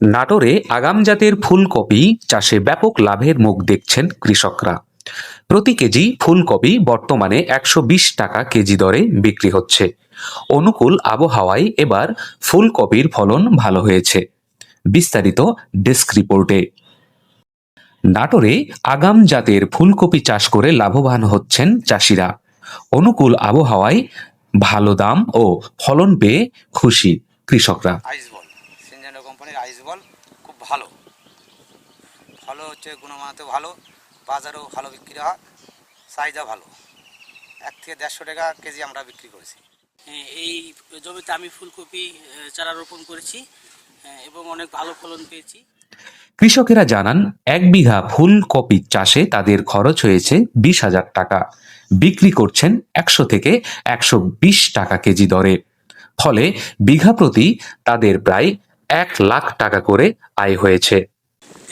নাটোরে আগাম জাতের ফুলকপি চাষে ব্যাপক লাভের মুখ দেখছেন কৃষকরা। প্রতি কেজি ফুলকপি বর্তমানে একশো বিশ টাকা কেজি দরে বিক্রি হচ্ছে। অনুকূল আবহাওয়ায় এবার ফুলকপির ফলন ভালো হয়েছে। বিস্তারিত ডেস্ক রিপোর্টে। নাটোরে আগাম জাতের ফুলকপি চাষ করে লাভবান হচ্ছেন চাষিরা। অনুকূল আবহাওয়ায় ভালো দাম ও ফলন পেয়ে খুশি কৃষকরা। সিনজেন্ডো কোম্পানির আইস বল খুব ভালো। ভালো হচ্ছে গুণমানতে ভালো বাজারেও ভালো বিক্রি হয় চাহিদা ভালো। এক থেকে দেড়শো টাকা কেজি আমরা বিক্রি করেছি। হ্যাঁ, এই জমিতে আমি ফুলকপি চারা রোপণ করেছি এবং অনেক ভালো ফলন পেয়েছি। কৃষকেরা জানান এক বিঘা ফুলকপি চাষে তাদের খরচ হয়েছে বিশ হাজার টাকা। বিক্রি করছেন একশো থেকে একশো বিশ টাকা কেজি দরে। ফলে বিঘা প্রতি তাদের প্রায় এক লাখ টাকা করে আয় হয়েছে।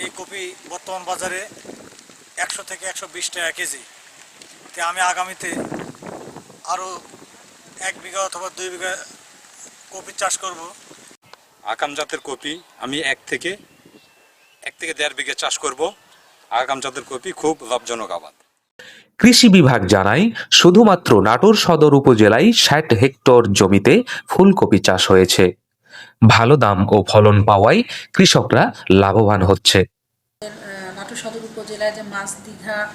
এই কপি বর্তমান বাজারে একশো থেকে একশো বিশ টাকা কেজি। তে আমি আগামীতে আরও এক বিঘা অথবা দুই বিঘা কপি চাষ করব। আগাম জাতের কপি আমি এক থেকে এক থেকে দেড় বিঘে চাষ করব। আগাম জাতের কপি খুব লাভজনক আবাদ। কৃষি বিভাগ জানায় শুধুমাত্র নাটোর সদর উপজেলায় ষাট হেক্টর জমিতে ফুলকপি চাষ হয়েছে। ভালো দাম ও ফলন পাওয়ায় কৃষকরা লাভবান হচ্ছে। নাটোর সদর উপজেলায় যে মাছ দীঘা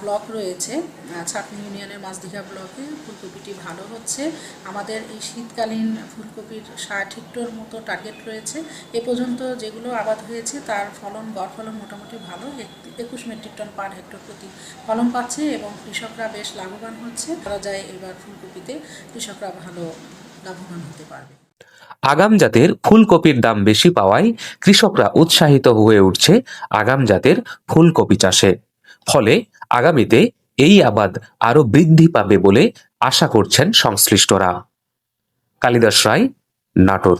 ব্লক রয়েছে ছাতনি ইউনিয়নের মাছ দীঘা ব্লকে ফুলকপিটি ভালো হচ্ছে। আমাদের এই শীতকালীন ফুলকপির ষাট হেক্টর মতো টার্গেট রয়েছে। এ পর্যন্ত যেগুলো আবাদ হয়েছে, তার ফলন, গড় ফলন মোটামুটি ভালো। এক- একুশ মেট্রিক টন পার হেক্টর প্রতি ফলন পাচ্ছে এবং কৃষকরা বেশ লাভবান হচ্ছে। করা যায় এবার ফুলকপিতে কৃষকরা ভালো লাভবান হতে পারবে। আগাম জাতের ফুলকপির দাম বেশি পাওয়ায় কৃষকরা উৎসাহিত হয়ে উঠছে আগাম জাতের ফুলকপি চাষে। ফলে আগামীতে এই আবাদ আরও বৃদ্ধি পাবে বলে আশা করছেন সংশ্লিষ্টরা। কালিদাস রায়, নাটোর।